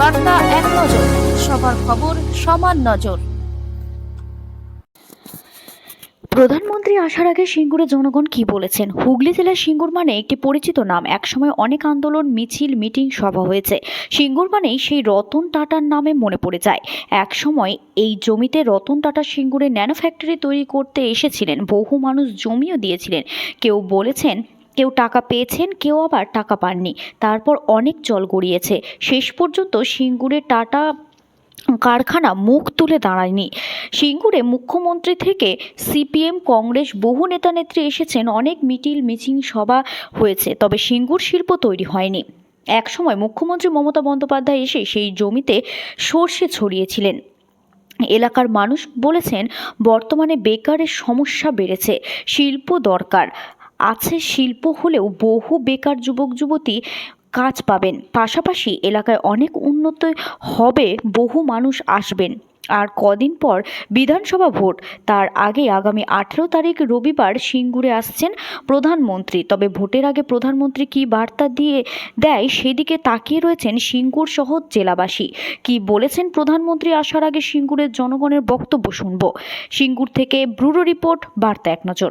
বার্তা এক নজর, সবার খবর সমান নজর। প্রধানমন্ত্রী আসার আগে সিঙ্গুরের জনগণ কি বলেছেন? হুগলি জেলার সিঙ্গুর মানে একটি পরিচিত নাম। একসময় অনেক আন্দোলন, মিছিল, মিটিং, সভা হয়েছে। সিঙ্গুর মানেই সেই রতন টাটার নামে মনে পড়ে যায়। একসময় এই জমিতে রতন টাটা সিঙ্গুরে ন্যানো ফ্যাক্টরি তৈরি করতে এসেছিলেন। বহু মানুষ জমিও দিয়েছিলেন। কেউ বলেছেন কেউ টাকা পেয়েছেন, কেউ আবার টাকা পাননি। তারপর অনেক জল গড়িয়েছে। শেষ পর্যন্ত সিঙ্গুরে টাটা কারখানা মুখ তুলে দাঁড়ায়নি। সিঙ্গুরে মুখ্যমন্ত্রী থেকে সিপিএম, কংগ্রেস, বহু নেতানেত্রী এসেছেন। অনেক মিটিল মিচিং সভা হয়েছে, তবে সিঙ্গুর শিল্প তৈরি হয়নি। একসময় মুখ্যমন্ত্রী মমতা বন্দ্যোপাধ্যায় এসে সেই জমিতে সর্ষে ছড়িয়েছিলেন। এলাকার মানুষ বলেছেন, বর্তমানে বেকারের সমস্যা বেড়েছে, শিল্প দরকার। আছে শিল্প হলেও বহু বেকার যুবক, যুবতী কাজ পাবেন। পাশাপাশি এলাকায় অনেক উন্নত হবে, বহু মানুষ আসবেন। আর কদিন পর বিধানসভা ভোট। তার আগে আগামী আঠেরো তারিখ রবিবার সিঙ্গুরে আসছেন প্রধানমন্ত্রী। তবে ভোটের আগে প্রধানমন্ত্রী কী বার্তা দিয়ে দেয় সেদিকে তাকিয়ে রয়েছেন সিঙ্গুর সহ জেলাবাসী। কি বলেছেন প্রধানমন্ত্রী আসার আগে সিঙ্গুরের জনগণের বক্তব্য শুনব। সিঙ্গুর থেকে ব্রুরো রিপোর্ট, বার্তা এক নজর।